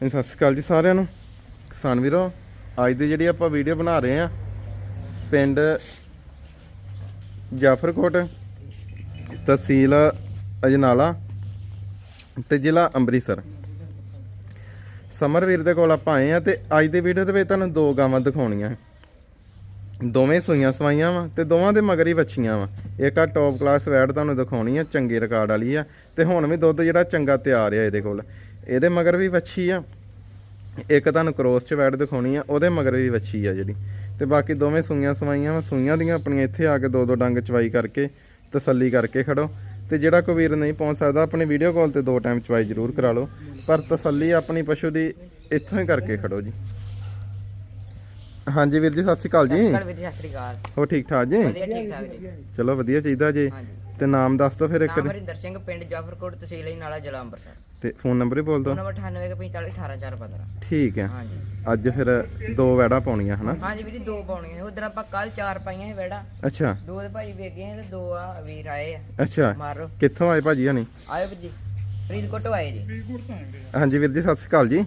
ਹਾਂਜੀ, ਸਤਿ ਸ਼੍ਰੀ ਅਕਾਲ ਜੀ ਸਾਰਿਆਂ ਨੂੰ। ਕਿਸਾਨ ਵੀਰੋ ਅੱਜ ਦੀ ਜਿਹੜੀ ਆਪਾਂ ਵੀਡੀਓ ਬਣਾ ਰਹੇ ਆ ਪਿੰਡ ਜਾਫਰਕੋਟ ਤਹਿਸੀਲ ਅਜਨਾਲਾ ਤੇ ਜ਼ਿਲ੍ਹਾ ਅੰਮ੍ਰਿਤਸਰ। ਸਮਰਵੀਰ ਦੇ ਕੋਲ ਆਪਾਂ ਆਏ ਆ ਤੇ ਅੱਜ ਦੀ ਵੀਡੀਓ ਦੇ ਵਿੱਚ ਤੁਹਾਨੂੰ ਦੋ ਗਾਵਾਂ ਦਿਖਾਉਣੀਆਂ ਦੋਵੇਂ ਸੂਈਆਂ ਸਵਾਈਆਂ ਵਾ ਤੇ ਦੋਵਾਂ ਦੇ ਮਗਰ ਹੀ ਵੱਛੀਆਂ ਵਾ। ਇੱਕ ਆ ਟੌਪ ਕਲਾਸ ਵੈਡ ਤੁਹਾਨੂੰ ਦਿਖਾਉਣੀ ਆ ਚੰਗੇ ਰਿਕਾਰਡ ਵਾਲੀ ਆ ਤੇ ਹੁਣ ਵੀ ਦੁੱਧ ਜਿਹੜਾ ਚੰਗਾ ਤਿਆਰ ਆ ਇਹਦੇ ਕੋਲ। ਇਹਦੇ ਮਗਰ ਵੀ ਵੱਛੀ ਆ। ਇੱਕ ਤੁਹਾਨੂੰ ਕ੍ਰੋਸ ਚ ਵੈਡ ਦਿਖਾਉਣੀ ਆ ਉਹਦੇ ਮਗਰ ਵੀ ਵੱਛੀ ਆ ਜਿਹੜੀ। ਤੇ ਬਾਕੀ ਦੋਵੇਂ ਸੂਈਆਂ ਸਵਾਈਆਂ ਵਾ ਸੂਈਆਂ ਦੀਆਂ ਆਪਣੀਆਂ ਇੱਥੇ ਆ ਕੇ ਦੋ ਦੋ ਡੰਗ ਚਵਾਈ ਕਰਕੇ ਤਸੱਲੀ ਕਰਕੇ ਖੜੋ। ਤੇ ਜਿਹੜਾ ਕੋਈ ਵੀਰ ਨਹੀਂ ਪਹੁੰਚ ਸਕਦਾ ਆਪਣੀ ਵੀਡੀਓ ਕਾਲ ਤੇ ਦੋ ਟਾਈਮ ਚਵਾਈ ਜ਼ਰੂਰ ਕਰਾ ਲਓ। ਪਰ ਤਸੱਲੀ ਆਪਣੀ ਪਸ਼ੂ ਦੀ ਇੱਥੋਂ ਹੀ ਕਰਕੇ ਖੜੋ ਜੀ। ਹਾਂਜੀ ਵੀਰ ਜੀ ਸਤਿ ਸ਼੍ਰੀ ਅਕਾਲ ਜੀ। ਕੱਲ ਵੀਰ ਜੀ ਸਤਿ ਸ੍ਰੀ ਅਕਾਲ। ਹੋ ਠੀਕ ਠਾਕ ਜੀ? ਵਧੀਆ ਠੀਕ ਠਾਕ ਜੀ। ਚਲੋ ਵਧੀਆ ਚਾਹੀਦਾ ਜੀ। ਤੇ ਨਾਮ ਦੱਸ ਦਿਓ ਫਿਰ ਇੱਕ ਨਾਮ ਹਰਿੰਦਰ ਸਿੰਘ ਪਿੰਡ ਜਾਫਰਕੋਟ ਤਹਿਸੀਲ ਹੀ ਨਾਲਾ ਜ਼ਿਲ੍ਹਾ ਅੰਮ੍ਰਿਤਸਰ ਤੇ ਫੋਨ ਨੰਬਰ ਹੀ ਬੋਲ ਫੋਨ ਨੰਬਰ 9845418415 ਠੀਕ ਹੈ। ਹਾਂਜੀ। ਅੱਜ ਫਿਰ ਦੋ ਵੈੜਾਂ ਪਾਉਣੀਆਂ ਹਨਾ? ਹਾਂਜੀ ਵੀਰ ਜੀ ਦੋ ਪਾਉਣੀਆਂ ਉਧਰ ਆਪਾਂ ਕੱਲ ਚਾਰ ਪਾਈਆਂ ਸੀ ਵੇੜਾ। ਅੱਛਾ। ਦੋ ਦੇ ਭਾਜੀ ਵੇਖ ਗਏ ਤੇ ਦੋ ਆ ਵੀਰ ਆਏ ਆ। ਅੱਛਾ। ਮਾਰੋ। ਕਿੱਥੋਂ ਆਏ ਭਾਜੀ ਹਣੀ? ਆਇਓ ਵੀਰ ਜੀ। ਫਰੀਦਕੋਟ ਤੋਂ ਆਏ ਜੀ ਹਾਂਜੀ ਵੀਰ ਜੀ ਸਤਿ ਸ਼੍ਰੀ ਅਕਾਲ ਜੀ।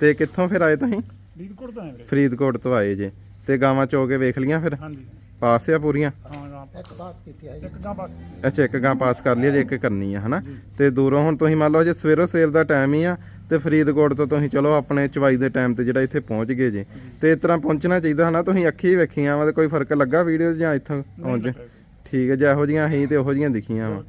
ਤੇ ਕਿੱਥੋਂ ਫਿਰ ਆਏ ਤੁਸੀਂ? ਫਰੀਦਕੋਟ ਤੋਂ ਆਏ ਵੀਰੇ। ਫਰੀਦਕੋਟ ਤੋਂ ਆਏ ਜੇ। ਤੇ ਗਾਵਾਂ ਚੋ ਕੇ ਵੇਖ ਲੀਆਂ ਫਿਰ? ਹਾਂਜੀ। ਪਾਸ ਆ ਪੂਰੀਆਂ? ਹਾਂ। ਇੱਕ ਬਾਤ ਕੀਤੀ ਹੈ ਇੱਕ ਗਾਂ ਬਸ ਅੱਛਾ ਇੱਕ ਗਾਂ ਪਾਸ ਕਰ ਲਈ ਜੇ ਇੱਕ ਕਰਨੀ ਆ ਹਨਾ? ਤੇ ਦੂਰੋਂ ਹੁਣ ਤੁਸੀਂ ਮੰਨ ਲਓ ਜੇ ਸਵੇਰੋ ਸਵੇਰ ਦਾ ਟਾਈਮ ਹੀ ਆ ਤੇ ਫਰੀਦਕੋਟ ਤੋਂ ਤੁਸੀਂ ਚਲੋ ਆਪਣੇ ਚਵਾਈ ਦੇ ਟਾਈਮ ਤੇ ਜਿਹੜਾ ਇੱਥੇ ਪਹੁੰਚ ਗਏ ਜੇ। ਤੇ ਇਸ ਤਰ੍ਹਾਂ ਪਹੁੰਚਣਾ ਚਾਹੀਦਾ ਹਨਾ? ਤੁਸੀਂ ਅੱਖੀ ਵੇਖੀਆਂ ਵਾ ਤੇ ਕੋਈ ਫ਼ਰਕ ਲੱਗਾ ਵੀਡੀਓ ਜਾਂ ਇੱਥੋਂ ਪਹੁੰਚ ਠੀਕ ਹੈ ਜੇ ਇਹੋ ਜੀਆਂ ਅਸੀਂ ਤੇ ਉਹੋ ਜੀਆਂ ਦਿਖੀਆਂ ਵਾ।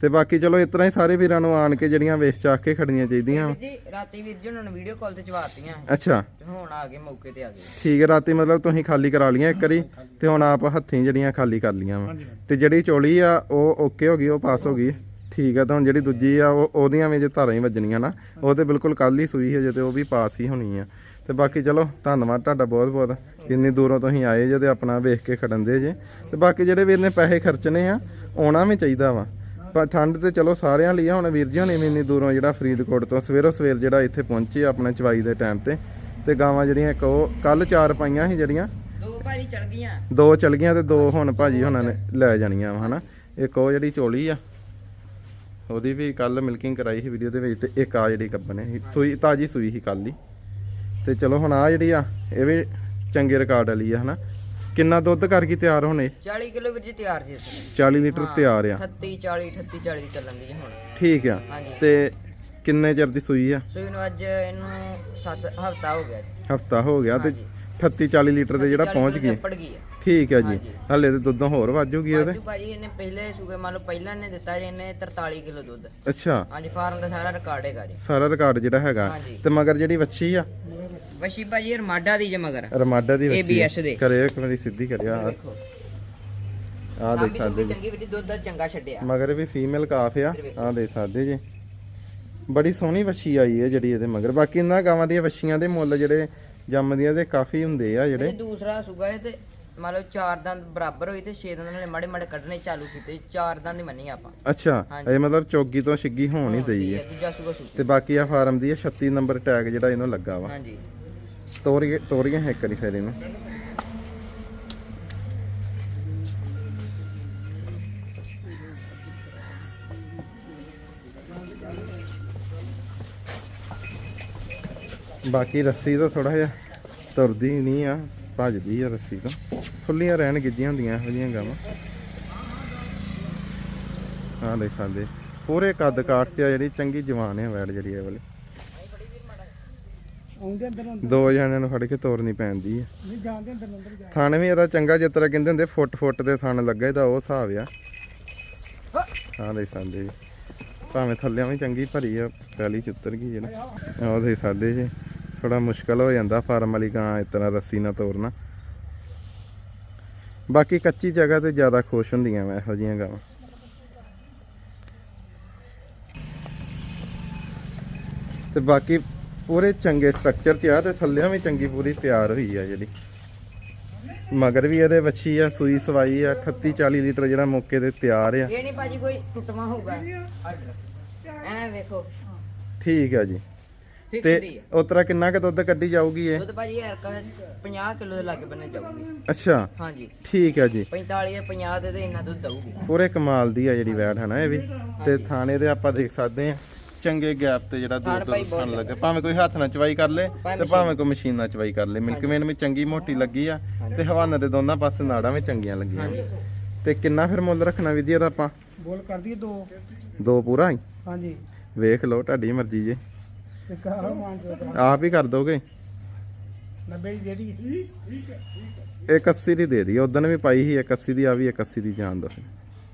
ਤੇ ਬਾਕੀ ਚਲੋ ਇਸ ਤਰ੍ਹਾਂ ਹੀ ਸਾਰੇ ਵੀਰਾਂ ਨੂੰ ਆਣ ਕੇ ਜਿਹੜੀਆਂ ਵੇਚ ਚਾਕ ਕੇ ਖੜਨੀਆਂ ਚਾਹੀਦੀਆਂ। ਜੀ ਰਾਤੀ ਵੀਰ ਜੀ ਉਹਨਾਂ ਨੂੰ ਵੀਡੀਓ ਕਾਲ ਤੇ ਚਵਾਤੀਆਂ ਅੱਛਾ। ਤੇ ਹੁਣ ਆ ਗਏ ਮੌਕੇ ਤੇ ਆ ਗਏ। ਠੀਕ ਹੈ ਰਾਤੀ ਮਤਲਬ ਤੁਸੀਂ ਖਾਲੀ ਕਰਾ ਲੀਆਂ ਇੱਕ ਵਾਰੀ ਤੇ ਹੁਣ ਆਪ ਹੱਥੀਂ ਜਿਹੜੀਆਂ ਖਾਲੀ ਕਰ ਲੀਆਂ ਵਾ। ਹਾਂਜੀ ਤੇ ਜਿਹੜੀ ਚੋਲੀ ਆ ਉਹ ਓਕੇ ਹੋ ਗਈ ਉਹ ਪਾਸ ਹੋ ਗਈ। ਠੀਕ ਆ ਤਾਂ ਹੁਣ ਜਿਹੜੀ ਦੂਜੀ ਆ ਉਹ ਉਹਦੀਆਂ ਵੀ ਜੇ ਧਾਰਾਂ ਹੀ ਵੱਜਣੀਆਂ ਨਾ ਉਹ ਤੇ ਬਿਲਕੁਲ ਕੱਲ ਹੀ ਸੂਈ ਹੈ ਜੇ ਤੇ ਉਹ ਵੀ ਪਾਸ ਹੀ ਹੋਣੀ ਆ। ਤੇ ਬਾਕੀ ਚਲੋ ਧੰਨਵਾਦ ਤੁਹਾਡਾ ਬਹੁਤ ਬਹੁਤ। ਇੰਨੀ ਦੂਰੋਂ ਤੁਸੀਂ ਆਏ ਜੇ ਤੇ ਆਪਣਾ ਵੇਖ ਕੇ ਖੜਨ ਦੇ ਜੇ। ਤੇ ਬਾਕੀ ਜਿਹੜੇ ਵੀਰ ਨੇ ਪੈਸੇ ਖਰਚਣੇ ਆ ਆਉਣਾ ਵੀ ਚਾਹੀਦਾ ਵਾ। ਪਰ ਠੰਡ ਤੇ ਚਲੋ ਸਾਰਿਆਂ ਲਈ ਆ ਹੁਣ ਵੀਰ ਜੀ ਹੁਣੇ ਵੀ ਇੰਨੀ ਦੂਰੋਂ ਜਿਹੜਾ ਫਰੀਦਕੋਟ ਤੋਂ ਸਵੇਰੋ ਸਵੇਰ ਜਿਹੜਾ ਇੱਥੇ ਪਹੁੰਚੇ ਆਪਣਾ ਚਵਾਈ ਦੇ ਟਾਈਮ ਤੇ। ਤੇ ਗਾਵਾਂ ਜਿਹੜੀਆਂ ਇੱਕ ਉਹ ਕੱਲ ਚਾਰ ਪਾਈਆਂ ਸੀ ਜਿਹੜੀਆਂ। ਦੋ ਭਾਜੀ ਚਲ ਗਈਆਂ। ਦੋ ਚਲ ਗਈਆਂ ਤੇ ਦੋ ਹੁਣ ਭਾਜੀ ਹੁਣਾਂ ਨੇ ਲੈ ਜਾਣੀਆਂ ਹਨਾ। ਇੱਕ ਉਹ ਜਿਹੜੀ ਚੋਲੀ ਆ ਉਹਦੀ ਵੀ ਕੱਲ ਮਿਲਕਿੰਗ ਕਰਾਈ ਸੀ ਵੀਡੀਓ ਦੇ ਵਿੱਚ ਤੇ ਇੱਕ ਆ ਜਿਹੜੀ ਕੱਬਨੇ ਸੀ। ਸੂਈ ਤਾਜੀ ਸੂਈ ਸੀ ਕੱਲ ਹੀ। ਤੇ ਚਲੋ ਹੁਣ ਆ ਜਿਹੜੀ ਆ ਇਹ ਵੀ ਚੰਗੇ ਰਿਕਾਰਡ ਵਾਲੀ ਆ ਹਨਾ। ਕਿੰਨਾ ਦੁੱਧ ਕਰ ਗਈ ਤਿਆਰ ਹੋਣੇ? 40 ਕਿਲੋ ਵੀਰ ਜੀ ਤਿਆਰ ਜੀ ਇਸ ਵੇਲੇ। 40 ਲੀਟਰ ਹਾਂ, ਤਿਆਰ ਆ। 38 40 38 40 ਦੀ ਚੱਲਣ ਦੀ ਜੀ ਹੁਣ। ਠੀਕ ਆ। ਹਾਂਜੀ। ਤੇ ਕਿੰਨੇ ਚਿਰ ਦੀ ਸੂਈ ਆ? ਸੋ ਇਹਨੂੰ ਅੱਜ ਇਹਨੂੰ 7 ਹਫਤਾ ਹੋ ਗਿਆ ਹਫਤਾ ਹੋ ਗਿਆ ਤੇ ਹਾਂਜੀ। 38 40 ਲੀਟਰ ਦੇ ਜਿਹੜਾ 40 ਪਹੁੰਚ ਕਿਲੋ ਗਈ। ਚੱਪੜ ਗਈ ਹੈ ਠੀਕ ਜੀ। ਹਲੇ ਤੇ ਦੁੱਧੋਂ ਹੋਰ ਵਾਜੂਗੀ ਇਹਦੇ? ਬਾਜੂ ਭਾਜੀ ਇਹਨੇ ਪਹਿਲੇ ਸੂਗੇ ਮੰਨ ਲਓ ਪਹਿਲਾਂ ਨੇ ਦਿੱਤਾ ਜੀ ਇਹਨੇ 43 ਕਿਲੋ ਦੁੱਧ। ਅੱਛਾ। ਹਾਂਜੀ ਫਾਰਮ ਦਾ ਸਾਰਾ ਰਿਕਾਰਡ ਹੈਗਾ ਜੀ। ਸਾਰਾ ਰਿਕਾਰਡ ਜਿਹੜਾ ਹੈਗਾ। ਹਾਂਜੀ। ਤੇ ਮਗਰ ਜਿਹੜੀ ਵੱਛੀ ਆ? ਵਸ਼ੀ ਭਾਜੀ ਰਮਾਡਾ ਦੀ ਜੇ ਮਗਰ। ਰਮਾਡਾ ਦੀ ਵੱਛੀ ABS ਦੇ। ਕਰਿਓ ਇੱਕ ਵਾਰੀ ਸਿੱਧੀ ਕਰਿਓ ਆ ਵੇਖੋ ਆ ਦੇਖ ਸਕਦੇ ਜੀ ਚੰਗੀ ਵੀ ਦੁੱਧ ਦਾ ਚੰਗਾ ਛੱਡਿਆ। ਮਗਰ ਵੀ ਫੀਮੇਲ ਕਾਫ ਆ। ਆ ਦੇਖ ਸਕਦੇ ਜੀ। ਬੜੀ ਸੋਹਣੀ ਵੱਛੀ ਆਈ ਹੈ ਜਿਹੜੀ ਇਹਦੇ ਮਗਰ। ਬਾਕੀ ਇਹਨਾਂ ਗਾਵਾਂ ਦੀਆਂ ਵੱਛੀਆਂ ਦੇ ਮੁੱਲ ਜਿਹੜੇ ਜੰਮਦੀਆਂ ਦੇ ਕਾਫੀ ਹੁੰਦੇ ਆ ਇਹ ਜਿਹੜੇ ਦੂਸਰਾ ਸੂਗਾ ਇਹ ਤੇ ਮੰਨ ਲਓ ਚਾਰ ਦੰਦ ਬਰਾਬਰ ਹੋਈ ਤੇ ਛੇ ਦੰਦ ਨਾਲੇ ਮਾੜੇ ਮਾੜੇ ਕੱਢਣੇ ਚਾਲੂ ਕੀਤੇ। ਚਾਰ ਦੰਦ ਹੀ ਮੰਨੀ ਆਪਾਂ। ਅੱਛਾ। ਇਹ ਮਤਲਬ ਚੌਗੀ ਤੋਂ ਛਿੱਗੀ ਹੋਣ ਹੀ ਦਈ ਹੈ। ਦੂਜਾ ਸੂਗਾ ਸੂ ਤੇ ਬਾਕੀ ਆ ਫਾਰਮ ਦੀ ਆ 36 ਨੰਬਰ ਟੈਗ ਜਿਹੜਾ ਇਹਨੂੰ ਲੱਗਾ ਵਾ। ਹਾਂਜੀ। ਤੋਰੀਏ ਤੋਰੀਆਂ ਹੈ ਕਰੀ ਫਿਰ ਇਹਨੂੰ ਬਾਕੀ ਰੱਸੀ ਤਾਂ ਥੋੜਾ ਜਿਹਾ ਤੁਰਦੀ ਨਹੀਂ ਆ, ਭੱਜਦੀ ਆ ਰੱਸੀ ਤੋਂ। ਖੁੱਲੀਆਂ ਰਹਿਣ ਗਿੱਜੀਆਂ ਹੁੰਦੀਆਂ ਇਹੋ ਜਿਹੀਆਂ ਗਾਵਾਂ। ਹਾਂ ਦੇਖ ਸਕਦੇ। ਪੂਰੇ ਕੱਦ ਕਾਠ 'ਚ ਆ ਜਿਹੜੀ ਚੰਗੀ ਜਵਾਨ ਹੈ ਵੈੜ ਜਿਹੜੀ ਇਹ ਵਾਲੀ। ਆਉਂਦੇ ਅੰਦਰ ਨੂੰ ਦੋ ਜਣਿਆਂ ਨੂੰ ਫੜ ਕੇ ਤੋਰਨੀ ਪੈਂਦੀ ਹੈ ਨਹੀਂ ਜਾਂਦੇ ਅੰਦਰ ਨੂੰ ਅੰਦਰ ਜਾ। ਥਣ ਵੀ ਇਹਦਾ ਚੰਗਾ ਜਿਸ ਤਰ੍ਹਾਂ ਕਹਿੰਦੇ ਹੁੰਦੇ ਫੁੱਟ ਫੁੱਟ ਦੇ ਥਣ ਲੱਗੇ ਤਾਂ ਉਹ ਹਿਸਾਬ ਆ। ਹਾਂ। ਦੇ ਜੀ। ਭਾਵੇਂ ਥੱਲਿਆਂ ਵੀ ਚੰਗੀ ਭਰੀ ਆ ਪਹਿਲੀ ਚ ਉਤਰ ਗਈ ਜਿਹੜਾ ਉਹ ਦੇ ਸਾਡੇ ਜੀ। ਥੋੜਾ ਮੁਸ਼ਕਲ ਹੋ ਜਾਂਦਾ ਫਾਰਮ ਵਾਲੀ ਗਾਂ ਤਰ੍ਹਾਂ ਰੱਸੀ ਨਾਲ ਤੋਰਨਾ। ਬਾਕੀ ਕੱਚੀ ਜਗ੍ਹਾ ਤੇ ਜ਼ਿਆਦਾ ਖੁਸ਼ ਹੁੰਦੀਆਂ ਮੈਂ ਇਹੋ ਜੀਆਂ ਗਾਵਾਂ। ਤੇ ਬਾਕੀ ਪੂਰੇ ਚੰਗੇ ਸਟਰਕਚਰ 'ਚ ਆ ਤੇ ਥੱਲਿਆਂ ਵੀ ਚੰਗੀ ਪੂਰੀ ਤਿਆਰ ਹੋਈ ਆ ਜਿਹੜੀ। ਮਗਰ ਵੀ ਇਹਦੇ ਵੱਛੀ ਆ ਸੂਈ ਸਵਾਈ ਆ 38 40 ਲੀਟਰ ਜਿਹੜਾ ਮੌਕੇ ਤੇ ਤਿਆਰ ਆ। ਇਹ ਨਹੀਂ ਭਾਜੀ ਕੋਈ ਟੁੱਟਵਾ ਹੋਊਗਾ। ਐ ਵੇਖੋ। ਠੀਕ ਆ ਜੀ। ਤੇ ਹੈ ਉਤਰਾ ਕਿੰਨਾ ਕੁ ਦੁੱਧ ਕੱਢੀ ਜਾਊਗੀ ਇਹ? ਦੁੱਧ ਭਾਜੀ ਯਾਰ 50 ਕਿਲੋ ਦੇ ਲਾਗੇ ਬੰਨੇ ਜਾਊਗੀ। ਅੱਛਾ। ਹਾਂਜੀ। ਠੀਕ ਆ ਜੀ। 45 ਜਾਂ 50 ਦੇ ਤੇ ਇੰਨਾ ਦੁੱਧ ਦਊਗੀ। ਪੂਰੇ ਕਮਾਲ ਦੀ ਆ ਜਿਹੜੀ ਵੈੜ ਹੈ ਨਾ ਇਹ ਵੀ। ਤੇ ਥਾਣੇ ਦੇ ਆਪਾਂ ਦੇਖ ਸਕਦੇ ਆ। ਚੰਗੇ ਗੈਪ ਤੇ ਜਿਹੜਾ ਦੂਰ ਤੋਂ ਥਣ ਲੱਗੇ। ਭਾਵੇਂ ਕੋਈ ਹੱਥ ਨਾਲ ਚਵਾਈ ਕਰ ਲੇ ਤੇ ਭਾਵੇਂ ਕੋਈ ਮਸ਼ੀਨ ਨਾਲ ਚਵਾਈ ਕਰ ਲੇ। ਮਿਲਕ ਵੇਨ ਵੀ ਚੰਗੀ ਮੋਟੀ ਲੱਗੀ ਆ ਤੇ ਹਵਾਨੇ ਦੇ ਦੋਨਾਂ ਪਾਸੇ ਨਾੜਾਂ ਵੀ ਚੰਗੀਆਂ ਲੱਗੀਆਂ। ਤੇ ਕਿੰਨਾ ਫਿਰ ਮੁੱਲ ਰੱਖਣਾ ਵੀ ਜੀ ਇਹਦਾ ਆਪਾਂ? ਬੋਲ ਕਰ ਦਈਏ ਦੋ। ਦੋ ਪੂਰਾ ਹੀ? ਹਾਂਜੀ। ਵੇਖ ਲਓ ਤੁਹਾਡੀ ਮਰਜ਼ੀ ਜੇ। ਆਪ ਹੀ ਕਰ ਦੋਗੇ? 90 ਦੀ ਜਿਹੜੀ ਇੱਕ 80 ਦੀ ਦੇ ਦਈਏ। ਉਦੋਂ ਵੀ ਪਾਈ ਸੀ ਇੱਕ 80 ਦੀ ਆ ਵੀ ਇੱਕ 80 ਦੀ ਜਾਣ ਦੋ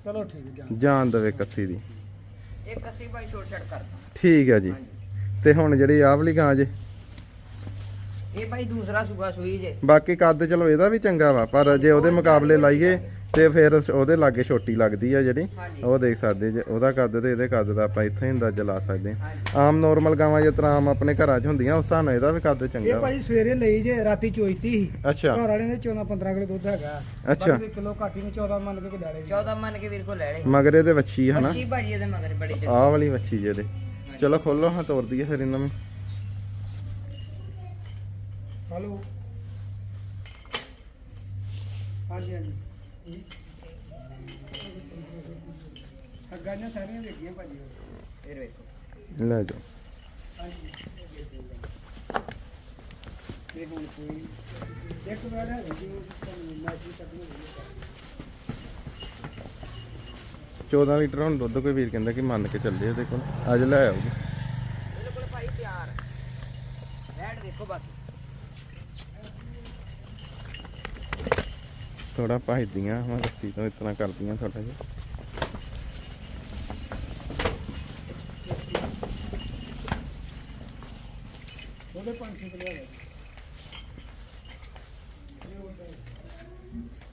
ਚਲੋ ਠੀਕ ਹੈ ਜਾਨ ਜਾਣ ਦਵੇ ਇੱਕ 80 ਦੀ। ਇੱਕ ਅਸੀਂ ਛੋਟ ਠੀਕ ਹੈ ਜੀ। ਤੇ ਹੁਣ ਜਿਹੜੀ ਆਹ ਵਾਲੀ ਗਾਂ ਜੇ? ਇਹ ਭਾਈ ਦੂਸਰਾ ਸੂਗਾ ਸੂਈ ਜੇ। ਬਾਕੀ ਕੱਦ ਚਲੋ ਇਹਦਾ ਵੀ ਚੰਗਾ ਵਾ ਪਰ ਜੇ ਉਹਦੇ ਮੁਕਾਬਲੇ ਲਾਈਏ ਤੇ ਫਿਰ ਉਹਦੇ ਲਾਗੇ ਛੋਟੀ ਲੱਗਦੀ ਆ ਜਿਹੜੀ। ਉਹ ਦੇਖ ਸਕਦੇ ਜੇ ਉਹਦਾ ਕੱਦ ਤੇ ਇਹਦੇ ਕੱਦ ਦਾ ਆਪਾਂ ਇੱਥੇ ਹੀ ਅੰਦਾਜ਼ਾ ਲਾ ਸਕਦੇ ਆਮ ਨੋਰਮਲ ਗਾਵਾਂ ਜਿਸ ਤਰ੍ਹਾਂ ਆਮ ਆਪਣੇ ਘਰਾਂ 'ਚ ਹੁੰਦੀਆਂ ਉਸ ਨਾਲ ਇਹਦਾ ਵੀ ਕੱਦ ਚੰਗਾ ਇਹ ਭਾਈ ਸਵੇਰੇ ਲਈ ਜੇ ਰਾਤੀ ਚੋਈਤੀ ਸੀ। ਅੱਛਾ। ਘਰ ਵਾਲਿਆਂ ਦੇ 14 15 ਕਿਲੋ ਦੁੱਧ ਹੈਗਾ। ਅੱਛਾ। ਕਿਲੋ ਘਾਟੀ ਨੂੰ 14 ਮੰਨ ਕੇ ਲੈ ਲਈ 14 ਮੰਨ ਕੇ ਵੀਰ ਕੋ ਲੈ ਲੈ ਮਗਰ ਇਹਦੇ ਵੱਛੀ ਹਨਾ ਅੱਛੀ ਭਾਜੀ ਇਹਦੇ ਮਗਰ ਬੜੀ ਚੰਗੀ। ਆਹ ਵਾਲੀ ਵੱਛੀ ਜਿਹਦੇ ਚਲੋ ਖੋਲੋ ਹਾਂ ਤੋੜ ਦਈਏ ਫਿਰ ਇਹਨਾਂ ਨੂੰ। ਹਲੋ ਹਾਂਜੀ ਹਾਂਜੀ। ਅੱਗਾਂ ਸਾਰੀਆਂ ਵੇਖੀਆਂ ਭਾਜੀ ਫਿਰ ਵੇਖੋ। ਲੈ ਜਾਓ। ਇਹ ਹੁਣ ਕੋਈ ਇੱਕ ਵਾਰ ਹੈ ਜੀ ਮੈਚੀ ਕੱਢਣੀ ਹੋਈ 14 ਲੀਟਰ ਹੁਣ ਦੁੱਧ ਕੋਈ ਵੀਰ ਕਹਿੰਦਾ ਕਿ ਮੰਨ ਕੇ ਚੱਲੇ ਇਹਦੇ ਕੋਲ ਅੱਜ ਲੈ ਆਓ। ਬਿਲਕੁਲ ਭਾਈ ਤਿਆਰ। ਰੈਡ ਵੇਖੋ ਬਾਕੀ। ਥੋੜਾ ਭਜਦੀਆਂ ਮੈਂ ਰੱਸੀ ਤੋਂ ਇਤਨਾ ਕਰਦੀਆਂ ਥੋੜਾ ਜਿਹਾ। ਉਹਦੇ 500 ਕਿਲੋ ਹੈਗਾ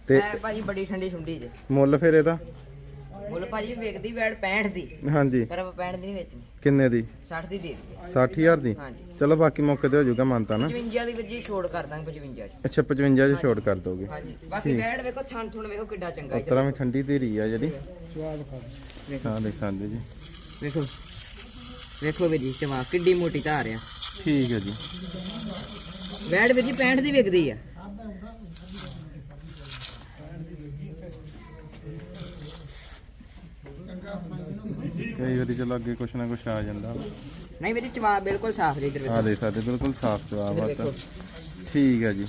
ਤੇ ਐ ਭਾਜੀ ਬੜੀ ਠੰਡੀ ਠੁੰਡੀ ਜੇ। ਮੁੱਲ ਫਿਰ ਇਹਦਾ? ਮੁੱਲ ਭਾਜੀ ਵੇਖਦੀ ਵੈੜ 65 ਦੀ। ਹਾਂਜੀ। ਪਰ ਆਪਾਂ 65 ਦੀ ਨਹੀਂ ਵੇਚਣੀ। ਕਿੰਨੇ ਦੀ? 60 ਦੀ ਦੇ ਦਈਏ। 60000 ਦੀ? ਹਾਂਜੀ। ਚਲੋ ਬਾਕੀ ਮੌਕੇ ਤੇ ਹੋ ਜਾਊਗਾ ਮੰਨਤਾ ਨਾ। 55 ਦੀ ਵੀਰ ਜੀ ਛੋੜ ਕਰ ਦਾਂਗੇ 55 ਚ। ਅੱਛਾ 55 ਚ ਛੋਟ ਕਰ ਦੋਗੇ। ਹਾਂਜੀ। ਬਾਕੀ ਵੈੜ ਵੇਖੋ ਥਣ ਥੁਣ ਵੇਖੋ ਕਿੱਡਾ ਚੰਗਾ ਉਸ ਤਰ੍ਹਾਂ ਵੀ ਠੰਡੀ ਧੀਰੀ ਆ ਜਿਹੜੀ। ਸਵਾਦ ਖਾ ਹਾਂ ਦੇਖ ਸਕਦੇ ਜੀ। ਵੇਖੋ। ਵੇਖੋ ਵੀਰ ਜੀ ਚਮਾ ਕਿੱਡੀ ਮੋਟੀ ਧਾਰ ਆ। ਠੀਕ ਹੈ ਜੀ। ਵੈੜ ਵੀਰ ਜੀ 65 ਦੀ ਵਿਕਦੀ ਆ। ਕਈ ਵਾਰੀ ਚਲੋ ਅੱਗੇ ਕੁਛ ਨਾ ਕੁਛ ਆ ਜਾਂਦਾ। ਨਹੀਂ ਵੀਰ ਜੀ ਚਮਾ ਬਿਲਕੁਲ ਸਾਫ਼ ਜੀ ਇਧਰ ਆ ਦੇਖ ਸਕਦੇ ਬਿਲਕੁਲ ਸਾਫ਼ ਜਵਾਬ ਆ ਵੇਖੋ। ਠੀਕ ਹੈ ਜੀ।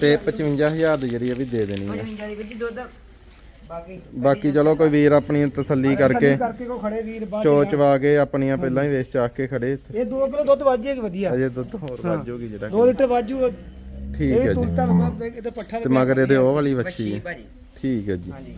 ਤੇ 55000 ਦੀ ਜਿਹੜੀ ਆ ਵੀ ਦੇ ਦੇਣੀ ਹੈ 55 ਦੀ ਵੀਰ ਜੀ ਦੁੱਧ। ਬਾਕੀ ਬਾਕੀ ਚਲੋ ਕੋਈ ਵੀਰ ਆਪਣੀ ਤਸੱਲੀ ਕਰਕੇ ਕਰਕੇ ਕੋ ਖੜੇ ਵੀਰ ਬਾਅਦ ਕੇ ਆਪਣੀਆਂ ਪਹਿਲਾਂ ਹੀ ਵੇਚ ਚਾਕ ਕੇ ਖੜੇ। ਇੱਥੇ। ਇਹ 2 ਕਿਲੋ ਦੁੱਧ ਵੱਜ ਜਾਏਗੀ ਵਧੀਆ। ਅਜੇ ਦੁੱਧ ਹੋਰ ਜਾਊਗੀ ਜਿਹੜਾ 2 ਲੀਟਰ ਵਾਜੂ ਠੀਕ ਹੈ ਤੂੰ ਜੀ। ਤਾਂ ਇਹਦੇ ਪੱਠਾ ਤੇ ਮਗਰ ਇਹਦੇ ਉਹ ਵਾਲੀ ਵੱਛੀ ਹੈ ਠੀਕ ਹੈ ਜੀ। ਹਾਂਜੀ।